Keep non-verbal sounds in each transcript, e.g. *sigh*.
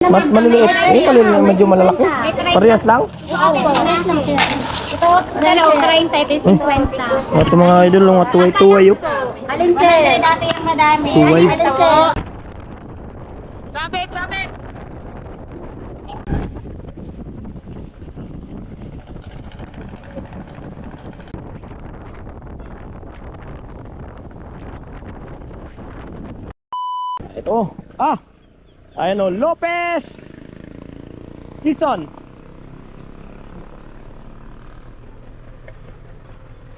Mat maliliit. Eh, maliliit. Medyo malalaki. Parehas lang. Ito, ano, 30, ito yung 50. Ito mga idol, mga tuway-tuway oh. Alin sir? Dati yung madami. Tuway. Alin po? Sabit, sabit! Ito. Ah! Ayan o, Lopez! Gison.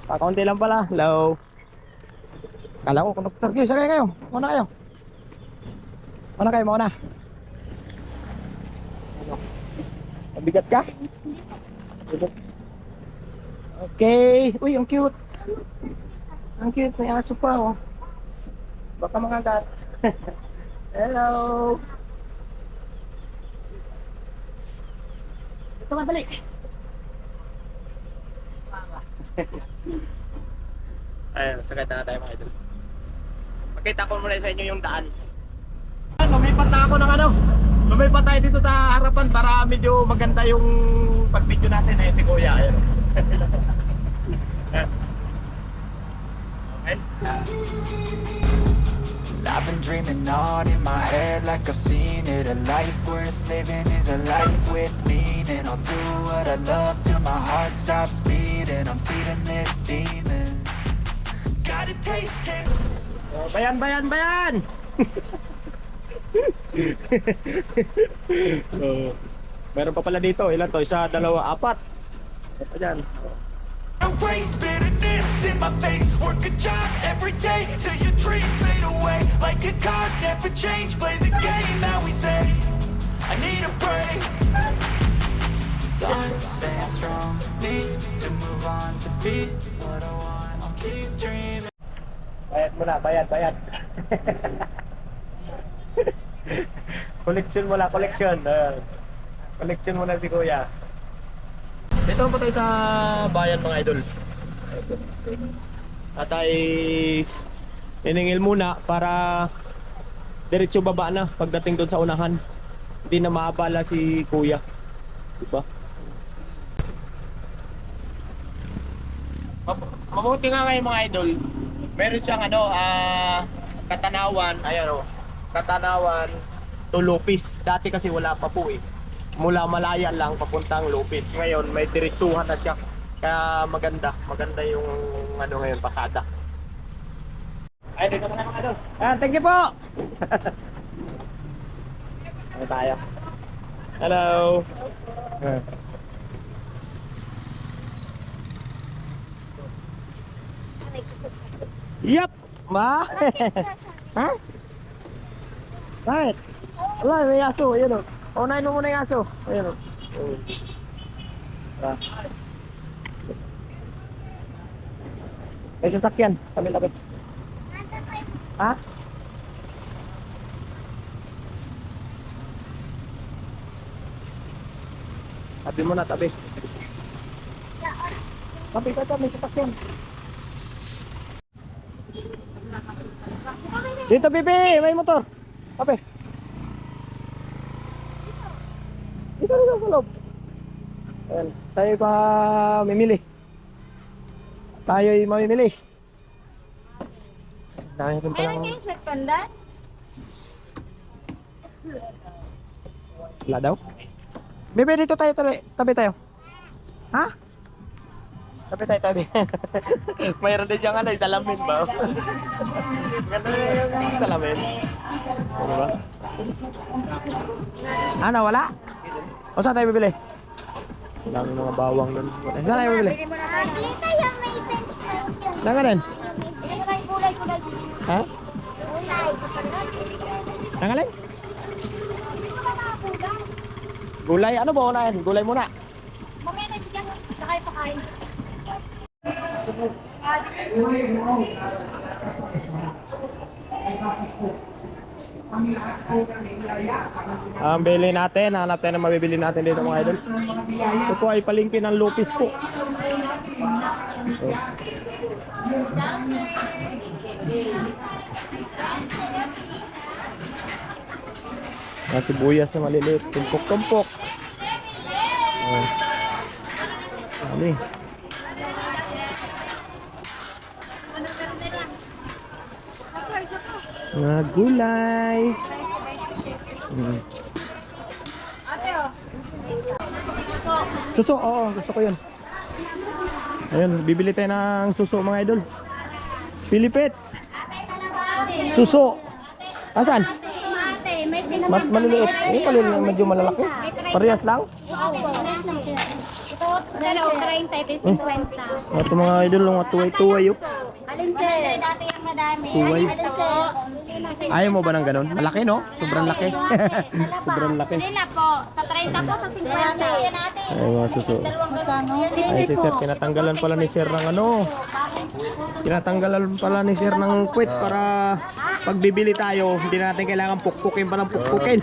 Ah, kaunti lang pala. Hello. Kala ko, conductor. Okay, sakay kayo. Mauna kayo. Mauna kayo, mauna. Ano? Mabigat ka? Okay. Uy, ang cute. Ang cute. May aso pa, oh. Baka makagat. *laughs* Hello. Ka, dali. Ayun, sakay na tayo mga idol. Pakita ko muna sa inyo yung daan. Lumipat na ako ng ano. Lumipat tayo dito sa harapan para medyo maganda yung pag-video natin. Ayun si Kuya. Ayun. *laughs* okay. I've been dreaming on in my head like I've seen it A life worth living is a life with meaning I'll do what I love till my heart stops beating I'm feeding this demon Got a taste, can't Oh, bayan, bayan, bayan! *laughs* oh, meron pa pala dito. Ilan to? Isa, dalawa, apat. Ano pa dyan? erase bitterness in my face Work a move on to be what I want I'll keep dreaming Bayad muna, bayad, bayad. collection muna, collection. Ayan. collection muna si Kuya. Dito na po tayo sa bayan mga idol. At ay iningil muna para diretso baba na pagdating doon sa unahan. Hindi na maabala si Kuya. Diba? Mabuti nga ngayon mga idol. Meron siyang ano, ah, katanawan, ayan o. Katanawan to Lopez. Dati kasi wala pa po eh. Mula Malaya lang papuntang Lopez. Ngayon may diretsuhan na siya. Kaya maganda. Maganda yung ano ngayon, pasada. Ay, dito ka na mga idol. Ayan, thank you po! *laughs* ano tayo? Hello! Eh. Yup! Ma? *laughs* ha? Bakit? Wala, may aso. Ayan o. Unahin mo muna yung aso. Ayan o. Ah. May sasakyan. Kami lapit. Ha? Tabi mo na, tabi. Tabi ka, tabi. May sasakyan. Dito, Bibi! May motor! Tabi. Dito, dito, sa loob. Ayan, tayo pa mimili. Tayo ay mamimili. Dahil rin pala. Meron kayong sweat pandan? Wala daw. Bibi, dito tayo, tabi, tabi tayo. Ha? Tabi tayo, tabi. *laughs* Mayroon din siyang ano, salamin ba? Ganda na yung salamin. Ano ba? Ano, wala? O saan tayo bibili? Ang dami mga bawang nun. Saan tayo bibili? Bili tayo. May fence yun. Saan ka tayo gulay, gulay. Ha? Gulay. Saan ka mga gulay. Gulay, ano ba unahin? Gulay muna. Mamaya na bigyan mo. Saka yung pakain. Ang bili natin, hanap tayo na mabibili natin dito mga idol. Ito po ay palingki ng lupis po. So, Mga sibuyas na maliliit. Tumpok-tumpok. Oh. Dami. Mga gulay. Mm. Suso, oo, gusto ko yun. Ayun, bibili tayo ng suso mga idol. Pilipit. Suso. Asan? Mat maliliit. Eh, maliliit, medyo malalaki. Parehas lang. Ito, pero 30, ito yung 50. Ito mga idol, mga tuway-tuway oh. Alin sir? Po? Ayaw mo ba ng ganun? Malaki no? Sobrang laki. *laughs* Sobrang laki. Alin po? Sa 30 po, sa 50. Yan natin. Ay, mga suso. Ay, si sir, tinatanggalan pala ni sir ng ano. Tinatanggalan pala ni sir ng puwet para pag bibili tayo, hindi na natin kailangan pukpukin pa ng pukpukin.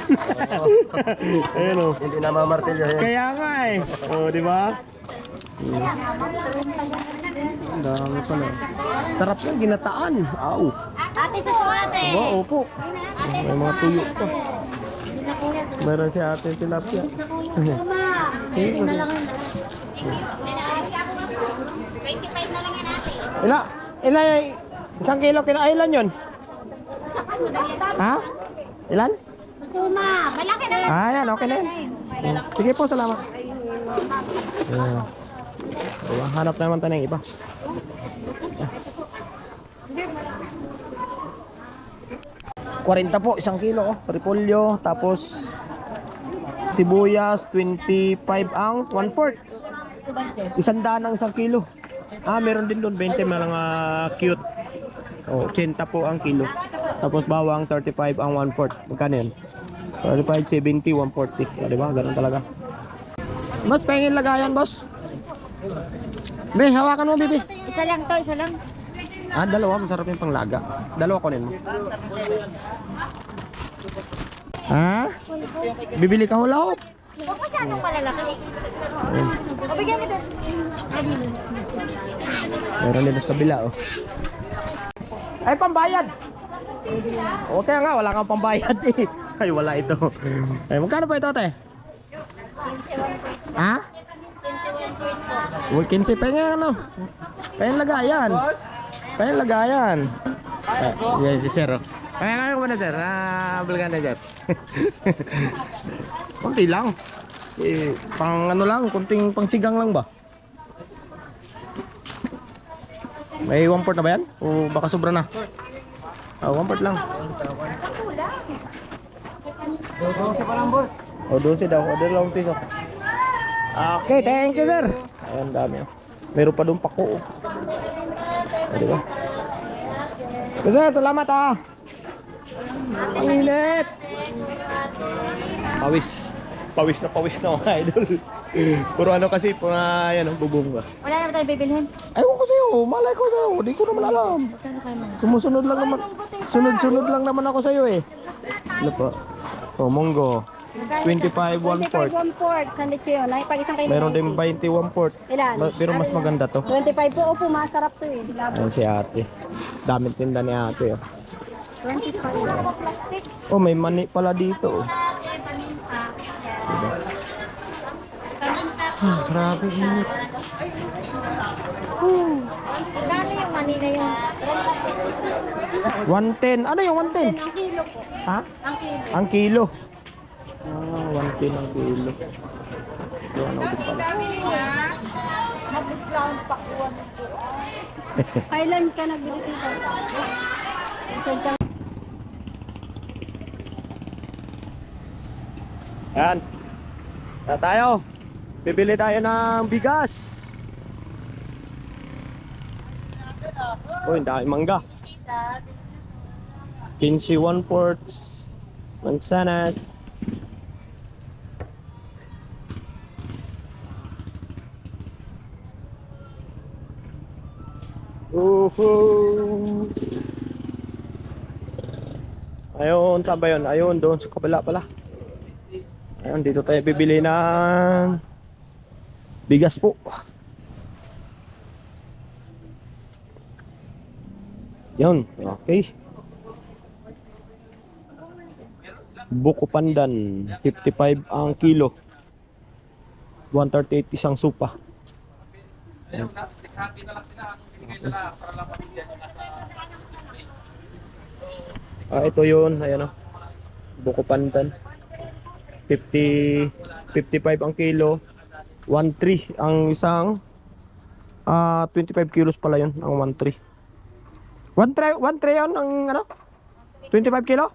*laughs* Ayun oh. Hindi na mamartilyo yan. Kaya nga eh. Oh, di ba? Ang dami pala. Sarap yung ginataan. Aw. Ate sa suwate. Ba, opo. May mga tuyo pa. Meron si ate tilapia. Eh, lang yun. 25 na lang yan ate. Ila, ila, isang kilo kinailan yun? Ha? Ilan? Tuma, malaki na lang. Ah, yan, okay na yan. Sige po, salamat. Yeah. Oh, hanap naman tayo ng iba. Kwarenta po, isang kilo. Oh. Repolyo, tapos sibuyas, 25 ang 1 fourth. Isang daan ang isang kilo. Ah, meron din doon 20 mga cute. Oh, 80 po ang kilo. Tapos bawang 35 ang 1 fourth. Magkano yun? 35, 70, 140. Ah, di ba? Ganun talaga. Boss, pengin lagayan, boss. Be, hawakan mo, bibi. Isa lang to, isa lang. Ah, dalawa. Masarap yung panglaga. Dalawa kunin mo. Ha? Bibili ka hula hop. Huwag masyadong malalaki. O, bigyan mo din. Meron din sa kabila, oh. Ay, pambayad! O, kaya nga, wala kang pambayad *laughs* eh. Ay, wala ito. Ay, magkano po ito, te? Ha? 15 15 pa nga, ano? Payan lagayan. Payan lagayan. Ah, yan si Sir, oh. Kaya nga muna, Sir. Ah, balikan na, Sir. *laughs* Kunti lang. Eh, pang ano lang, kunting pangsigang lang ba? May one port na ba yan? O baka sobra na? Ah, one port lang. O, 12 daw. Order lang piso. Okay, thank you, sir. Ayan, dami. oh. Meron pa doon pako. Oh. Diba? Okay, sir, salamat ah. Ang init. Pawis. Pawis na pawis na mga idol. Puro ano kasi, puro na yan, oh, bubong ba. Wala na ba tayo bibilhin? Ewan ko sa'yo, malay ko sa'yo, di ko naman alam. Sumusunod lang naman, sunod-sunod lang naman ako sa'yo eh. Ano po? Oh, munggo. 25, 1 port. 1 quart, sandit ko yun. Ay, pag isang kilo. Meron din 21 port. Ilan? Ma- Pero mas maganda to. 25 po, opo, masarap to eh. Labo. Ayan si ate. Daming tinda ni ate. Oh, 25. Plastic. oh may mani pala dito. Oh. Diba? Ah, grabe init. Gano'n yung Manila yung 110. Ano yung 110? ang kilo po. Ha? Ang kilo. Ang kilo. Ah, 110 ang kilo. Ito ano din pala. Mag-discount pa ko. Kailan ka nagbili dito? Isang. Yan. Na tayo. Bibili tayo ng bigas. Oh, hindi tayo mangga. 15 1 ports. Mansanas. Uhu. Ayun, saan yun? Ayun, doon sa kabila pala. Ayun, dito tayo bibili ng bigas po. Yun, okay. Buko pandan, 55 ang kilo. 138 isang supa. Ah, ito yun. Ayan o. Buko pandan. 50, 55 ang kilo. 1.3 ang isang. Ah, 25 kilos pala yun. Ang 1.3. 1.3 1.3 yun ang ano? 25 kilo?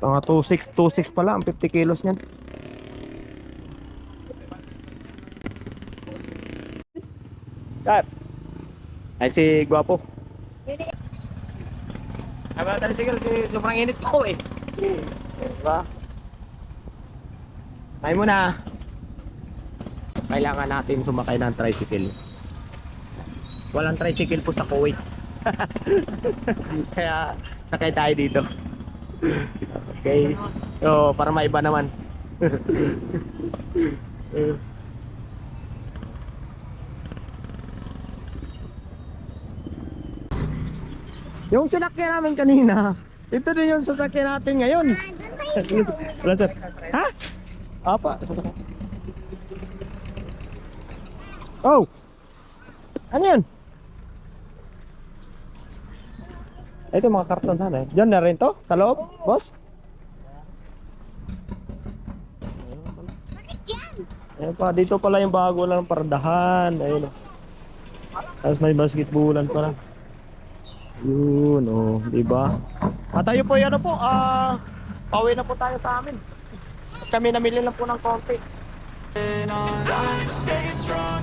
Mga 2.6, 2.6 pala ang 50 kilos niyan. Kat. Ay si Gwapo. Ay ba tricycle si sobrang init ko eh. Diba? Ay mo na. Kailangan natin sumakay ng tricycle. Walang tricycle po sa Kuwait. *laughs* Kaya sakay tayo dito. Okay. So, para maiba naman. *laughs* yung sinakyan namin kanina, ito din yung sasakyan natin ngayon. Wala sir. Ha? Apa? Oh! Ano yan? Ito mga karton sana eh. Diyan na rin to? Sa loob? Boss? Ayan pa, dito pala yung bago lang pardahan. Ayun oh. Tapos may basketballan pa lang. Yun oh, di ba? At tayo po yan po, ah, pauwi na po tayo sa amin. At kami namili lang po ng konti. I'm staying strong,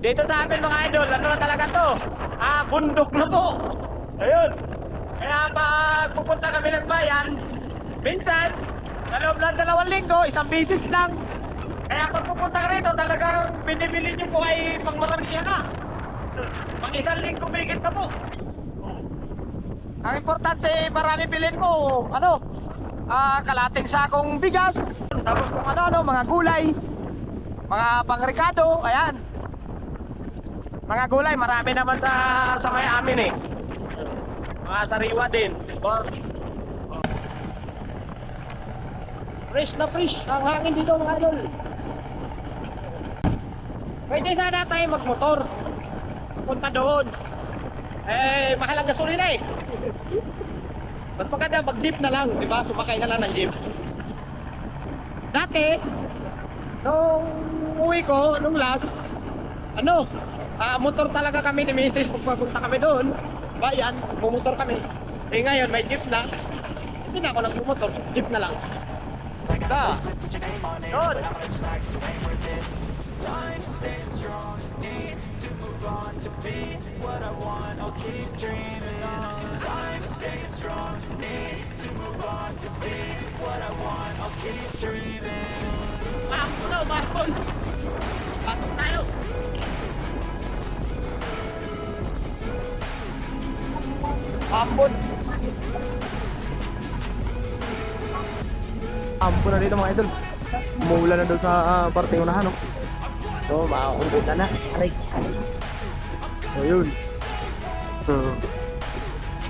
Dito sa amin mga idol, ano na talaga to? Ah, bundok na po. Ayun. Kaya pag pupunta kami ng bayan, minsan, sa loob ng dalawang linggo, isang bisis lang. Kaya pag pupunta ka rito, talagang binibili nyo po ay pang maraming na. Pag isang linggo, bigit na po. Ang importante, marami bilhin mo, ano, ah, kalating sakong bigas, tapos kung ano-ano, mga gulay, mga pangrekado, ayan. Mga gulay, marami naman sa sa may amin eh. Mga sariwa din, di ba? Fresh na fresh ang hangin dito mga idol. Pwede sana tayo magmotor. Punta doon. Eh, mahal ang gasolina eh. Mas maganda mag-jeep na lang, di ba? Sumakay na lang ng jeep. Dati, nung uwi ko, nung last, ano, ah motor talaga kami ni Mrs. pag papunta kami doon. Bayan, bumotor kami. Eh ngayon, may jeep na. Hindi na ako nagbumotor, jeep na lang. Worth it. Time staying strong, need to move on to be what I want. I'll keep dreaming on. Time staying strong, need to move on to be what I want. I'll keep dreaming. Mahapon na, mahapon. Pasok tayo. Ambon. Ambon na dito mga idol. Umuulan na doon sa uh, parte unahan, no? So, makakumbutan na. Aray. So, yun. So,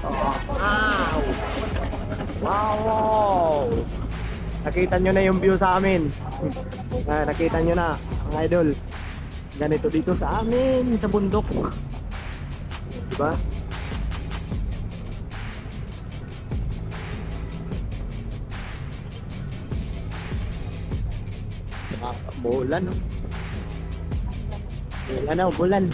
wow! Wow! Nakita nyo na yung view sa amin. Ah, nakita nyo na, mga idol. Ganito dito sa amin, sa bundok. Diba? Bulan, no? Bulan na, bulan.